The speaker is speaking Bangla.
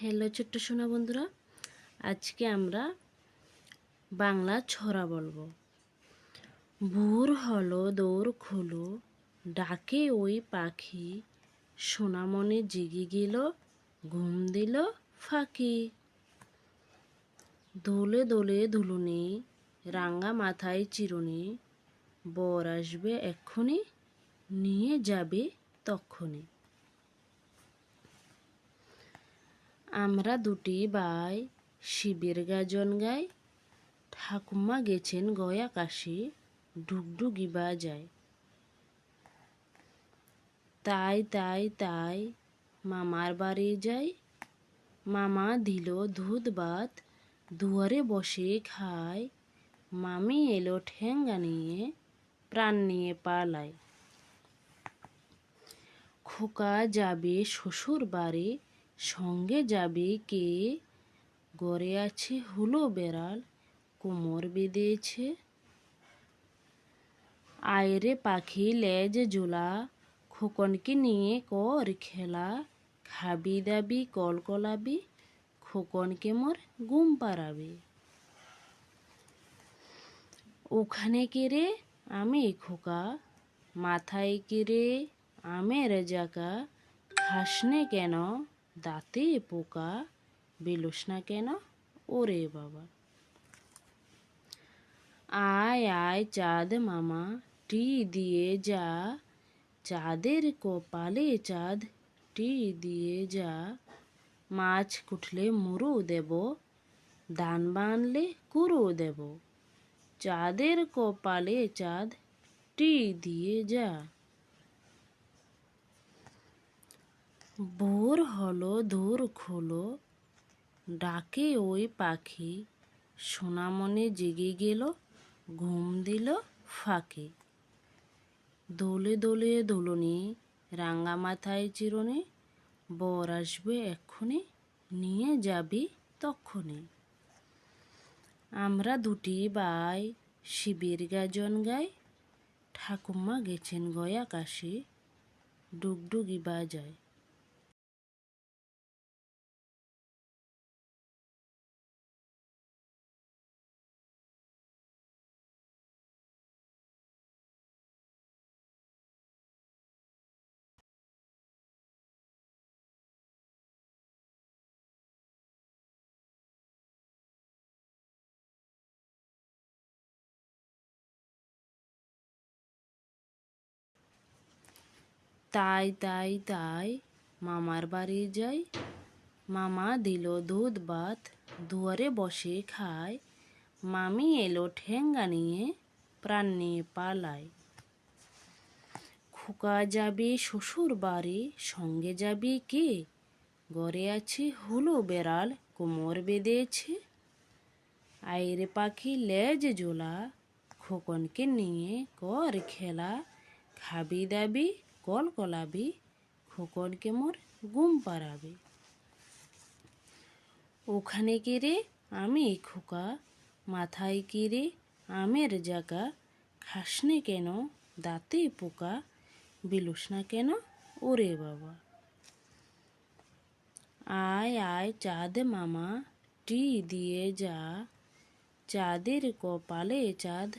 হ্যালো ছোট্ট সোনা বন্ধুরা। আজকে আমরা বাংলা ছড়া বলব। ভোর হলো দৌড় খোলো, ডাকে ওই পাখি। সোনা মনে জেগে গেল, ঘুম দিল ফাঁকি। দোলে দোলে ধুলুনি রাঙ্গা মাথায় চিরুনি। বর আসবে এক্ষুনি, নিয়ে যাবে তক্ষণে আমরা দুটি ভাই শিবের গাজন গাই, ঠাকুমা গেছেন গয়া কাশি, ডুগডুগি যায় তাই তাই তাই মামার বাড়ি যাই। মামা দিল দুধ ভাত দুয়ারে বসে খায়। মামি এলো ঠেঙ্গা নিয়ে, প্রাণ নিয়ে পালায়। খোকা যাবে শ্বশুর বাড়ি সঙ্গে যাবে কে? গড়ে আছে হুলো বেড়াল, কোমর বেঁধেছে। আয়রে পাখি লেজ জোলা খোকনকে নিয়ে কর খেলা। খাবি দাবি কলকলাবি খোকনকে মোর গুম পাড়াবে। ওখানে কেড়ে আমি খোকা। মাথায় কেড়ে আমের জাকা। খাসনে কেন? দাঁতে পোকা, বেলোস না কেন? ওরে বাবা। আয় আয় চাঁদ মামা, টি দিয়ে যা। চাঁদের কপালে চাঁদ, টি দিয়ে যা। মাছ কুটলে মুরু দেব, ধান বানলে কুরু দেব। চাঁদের কপালে চাঁদ, টি দিয়ে যা। ভোর হলো, দূর খোলো, ডাকে ওই পাখি সোনামনে জেগে গেল, ঘুম দিল ফাঁকে। দোলে দোলে দোলনি, রাঙা মাথায় চিরনে, বর আসবে এক্ষুনি, নিয়ে যাবি তক্ষণে আমরা দুটি বাই, শিবের গাজন গাই, ঠাকুমা গেছেন গয়া কাশি, ডুগডুগি বাজায়। তাই তাই তাই মামার বাড়ি যাই। মামা দিল দুধ ভাত, দুয়ারে বসে খায়। মামি এলো ঠেঙ্গা নিয়ে, প্রাণ নিয়ে পালায়। খোকা যাবি শ্বশুর বাড়ি, সঙ্গে যাবি কে? গড়ে আছে হুলো বেড়াল, কোমর বেঁধেছে। আইরে পাখি লেজ জোলা খোকনকে নিয়ে কর খেলা। খাবি দাবি কল কলাবি, খোকনকে মোর গুম পাড়াবে। ওখানে কেড়ে আমি খোকা, মাথায় কেড়ে আমের জাগা, খাসনে কেন দাঁতে পোকা, বিলুস না কেন ওরে বাবা। আয় আয় চাঁদ মামা, টি দিয়ে যা, চাঁদের কপালে চাঁদ